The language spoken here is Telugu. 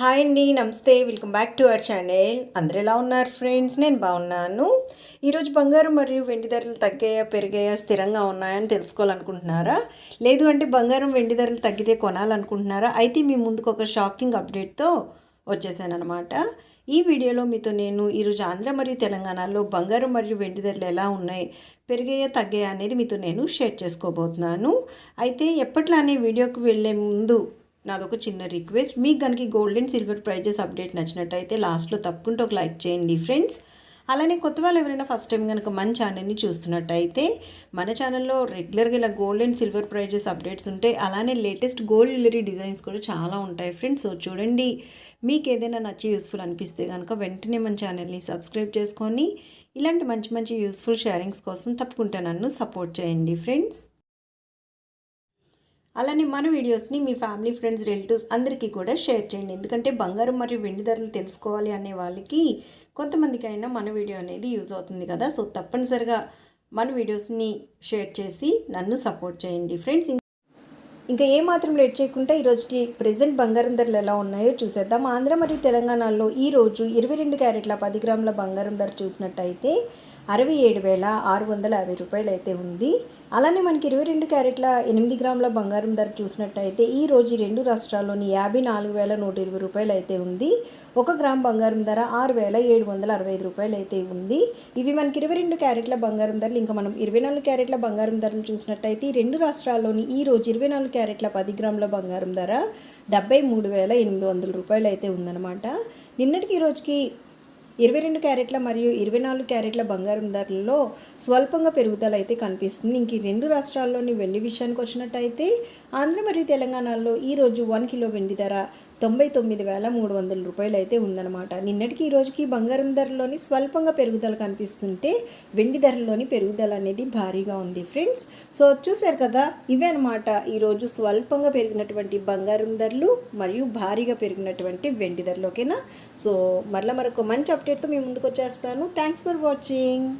హాయ్ అండి నమస్తే. Welcome back to our channel అందరు ఎలా ఉన్నారు ఫ్రెండ్స్ నేను బాగున్నాను. ఈరోజు బంగారం మరియు వెండి ధరలు తగ్గాయా పెరిగాయా స్థిరంగా ఉన్నాయని తెలుసుకోవాలనుకుంటున్నారా? లేదు అంటే బంగారం వెండి ధరలు తగ్గితే కొనాలనుకుంటున్నారా? అయితే మీ ముందుకు ఒక షాకింగ్ అప్డేట్తో వచ్చేసాను అనమాట ఈ వీడియోలో మీతో నేను ఈరోజు ఆంధ్ర మరియు తెలంగాణలో బంగారం మరియు వెండి ధరలు ఎలా ఉన్నాయి పెరిగాయా తగ్గాయా అనేది మీతో నేను షేర్ చేసుకోబోతున్నాను. అయితే ఎప్పట్లానే వీడియోకి వెళ్ళే ముందు నాదొక చిన్న రిక్వెస్ట్. మీకు కనుక gold and silver prizes update నచ్చినట్టయితే లాస్ట్లో తప్పకుండా ఒక లైక్ చేయండి ఫ్రెండ్స్ అలానే కొత్త వాళ్ళు ఎవరైనా ఫస్ట్ టైం కనుక మన ఛానల్ని చూస్తున్నట్టయితే మన ఛానల్లో రెగ్యులర్గా ఇలా gold and silver prizes updates ఉంటాయి. అలానే లేటెస్ట్ గోల్డ్ జ్యువెలరీ డిజైన్స్ కూడా చాలా ఉంటాయి ఫ్రెండ్స్ సో చూడండి. మీకు ఏదైనా నచ్చి యూస్ఫుల్ అనిపిస్తే కనుక వెంటనే మన ఛానల్ని సబ్స్క్రైబ్ చేసుకొని ఇలాంటి మంచి మంచి యూస్ఫుల్ షేరింగ్స్ కోసం తప్పకుండా నన్ను సపోర్ట్ చేయండి ఫ్రెండ్స్ అలానే మన వీడియోస్ని మీ ఫ్యామిలీ ఫ్రెండ్స్ రిలేటివ్స్ అందరికీ కూడా షేర్ చేయండి. ఎందుకంటే బంగారం మరియు వెండి ధరలు తెలుసుకోవాలి అనే వాళ్ళకి కొంతమందికి అయినా మన వీడియో అనేది యూజ్ అవుతుంది కదా. సో తప్పనిసరిగా మన వీడియోస్ని షేర్ చేసి నన్ను సపోర్ట్ చేయండి. ఫ్రెండ్స్ ఇంకా ఏ మాత్రం లేట్ చేయకుండా ఈరోజు ప్రజెంట్ బంగారం ధరలు ఎలా ఉన్నాయో చూసేద్దాం. ఆంధ్ర మరియు తెలంగాణలో ఈరోజు ఇరవై రెండు క్యారెట్ల పది గ్రాముల బంగారం ధర చూసినట్టయితే అరవై ఏడు వేల ఆరు వందల యాభై రూపాయలు అయితే ఉంది. అలానే మనకి ఇరవై రెండు క్యారెట్ల ఎనిమిది గ్రాముల బంగారం ధర చూసినట్టయితే ఈ రోజు రెండు రాష్ట్రాల్లోని యాభై నాలుగు వేల నూట ఇరవై రూపాయలు అయితే ఉంది. ఒక గ్రామ్ బంగారం ధర ఆరు వేల ఏడు వందల అరవై ఐదు రూపాయలు అయితే ఉంది. ఇవి మనకి ఇరవై రెండు క్యారెట్ల బంగారం ధరలు ఇంకా మనం ఇరవై నాలుగు క్యారెట్ల బంగారం ధరలు చూసినట్టయితే ఈ రెండు రాష్ట్రాల్లోని ఈ రోజు ఇరవై నాలుగు క్యారెట్ల పది గ్రాముల బంగారం ధర డెబ్బై మూడు వేల ఎనిమిది వందల రూపాయలు అయితే ఉందన్నమాట. నిన్నటికి ఈ రోజుకి ఇరవై రెండు క్యారెట్ల మరియు ఇరవై నాలుగు క్యారెట్ల బంగారం ధరల్లో స్వల్పంగా పెరుగుదల అయితే కనిపిస్తుంది. ఇంక ఈ రెండు రాష్ట్రాల్లోని వెండి విషయానికి వచ్చినట్టయితే ఆంధ్ర మరియు తెలంగాణలో ఈరోజు వన్ కిలో వెండి ధర తొంభై తొమ్మిది వేల మూడు వందల రూపాయలు అయితే ఉందన్నమాట. నిన్నటికి ఈ రోజుకి బంగారం ధరలోని స్వల్పంగా పెరుగుదల కనిపిస్తుంటే వెండి ధరలోని పెరుగుదల అనేది భారీగా ఉంది ఫ్రెండ్స్. సో చూశారు కదా ఇవే అనమాట ఈరోజు స్వల్పంగా పెరిగినటువంటి బంగారం ధరలు మరియు భారీగా పెరిగినటువంటి వెండి ధరలు ఓకేనా? సో మరలా మరొక మంచి అప్డేట్తో మీ ముందుకు వచ్చేస్తాను. Thanks for watching